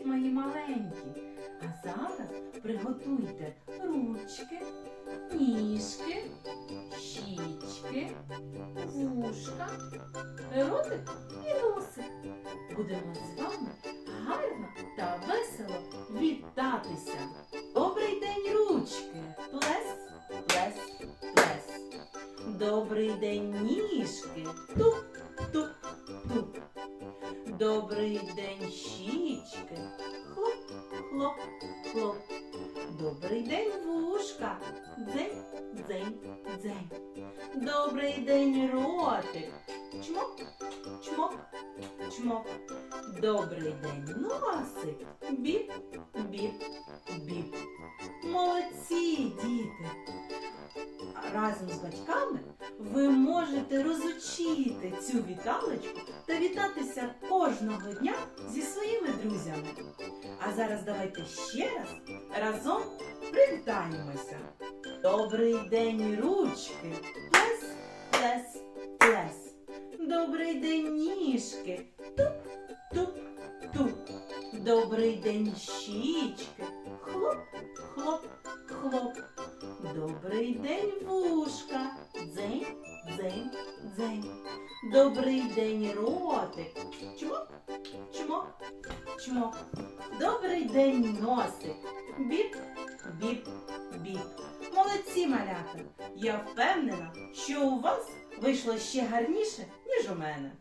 Привіт, мої маленькі! А зараз приготуйте ручки, ніжки, щічки, вушка, ротик і носик. Будемо з вами гарно та весело вітатися. Добрий день, ручки! Плес, плес, плес. Добрий день, ніжки. Туп, туп, туп. Добрий день, щічки. Хлоп, хлоп, хлоп. Добрий день, вушка. Дзень, дзень, дзень. Добрий день, ротик. Чмок, чмок, чмок. Добрий день, носик. Біп, біп. Разом з батьками ви можете розучити цю віталочку та вітатися кожного дня зі своїми друзями. А зараз давайте ще раз разом привітаємося. Добрий день, ручки! Плес, плес, плес. Добрий день, ніжки. Туп, туп, туп. Добрий день, щічки. Хлоп, хлоп, хлоп. Добрий день, вушка. Дзень, дзень, дзень. Добрий день, ротик. Чмок, чмок, чмок. Добрий день, носик. Біп, біп, біп. Молодці, малята. Я впевнена, що у вас вийшло ще гарніше, ніж у мене.